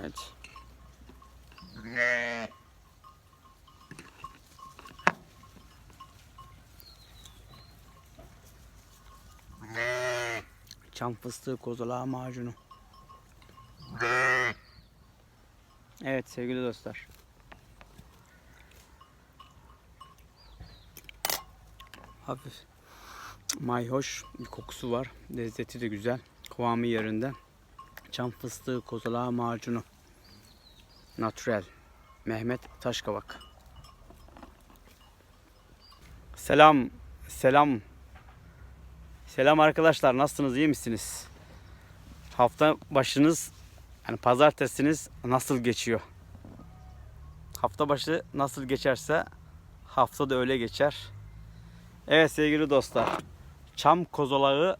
Evet. Çam fıstığı kozalağı macunu. Evet sevgili dostlar. Hafif mayhoş bir kokusu var. Lezzeti de güzel. Kıvamı yerinde. Çam fıstığı kozalağı macunu. Natural. Mehmet Taşkavak. Selam. Selam. Selam arkadaşlar. Nasılsınız? iyi misiniz? Hafta başınız yani pazartesiniz nasıl geçiyor? Hafta başı nasıl geçerse hafta da öyle geçer. Evet sevgili dostlar. Çam kozalağı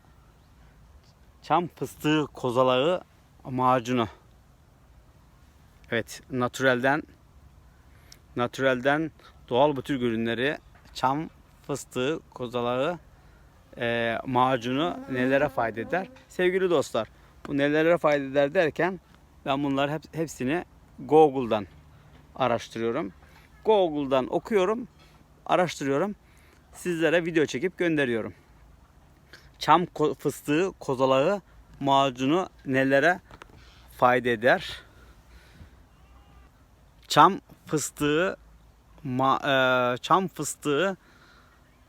çam fıstığı kozalağı macunu. Evet, naturalden naturalden doğal bu tür ürünleri çam fıstığı kozalağı e, macunu nelere fayda eder? Sevgili dostlar, bu nelere fayda eder derken ben bunları hep, hepsini Google'dan araştırıyorum. Google'dan okuyorum, araştırıyorum. Sizlere video çekip gönderiyorum. Çam fıstığı kozalağı macunu nelere fayda eder? Çam fıstığı ma- e, çam fıstığı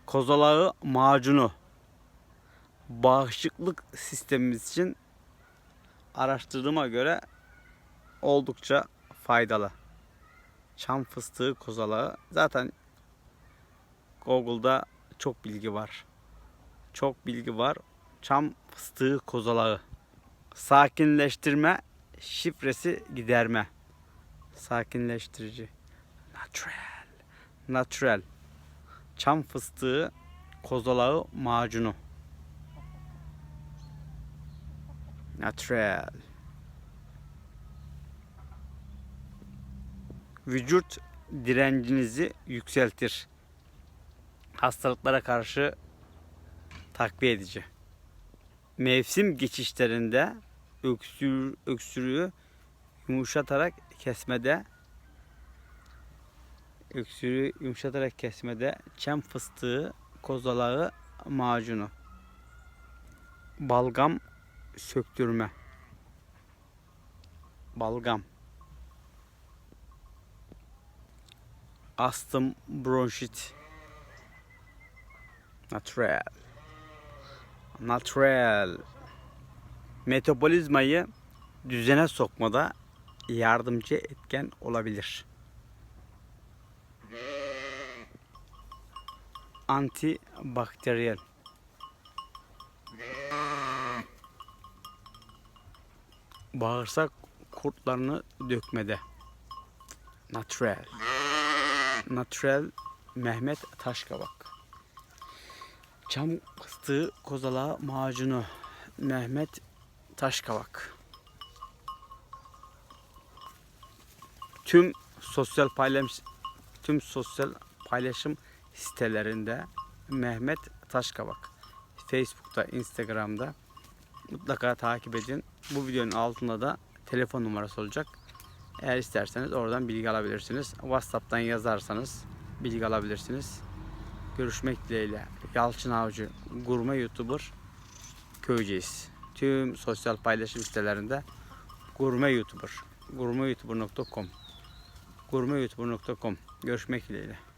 kozalağı macunu bağışıklık sistemimiz için araştırdığıma göre oldukça faydalı. Çam fıstığı kozalağı zaten Google'da çok bilgi var. Çok bilgi var. Çam fıstığı kozalağı. Sakinleştirme, şifresi giderme. Sakinleştirici. Natural. Natural. Çam fıstığı kozalağı macunu. Natural. Vücut direncinizi yükseltir. Hastalıklara karşı takviye edici. Mevsim geçişlerinde öksür, öksürüğü yumuşatarak kesmede öksürüğü yumuşatarak kesmede çam fıstığı kozalağı macunu balgam söktürme. Balgam. Astım bronşit. Natural. Natural metabolizmayı düzene sokmada yardımcı etken olabilir. Antibakteriyel bağırsak kurtlarını dökmede. Natural. Natural Mehmet Taşkavak. Çam fıstığı kozalağı macunu Mehmet Taşkavak. Tüm sosyal paylaş tüm sosyal paylaşım sitelerinde Mehmet Taşkavak. Facebook'ta, Instagram'da mutlaka takip edin. Bu videonun altında da telefon numarası olacak. Eğer isterseniz oradan bilgi alabilirsiniz. WhatsApp'tan yazarsanız bilgi alabilirsiniz. Görüşmek dileğiyle. Yalçın Avcı, gurme YouTuber Köyceğiz. Tüm sosyal paylaşım sitelerinde gurme YouTuber. gurmeyoutuber.com gurmeyoutuber.com Görüşmek dileğiyle.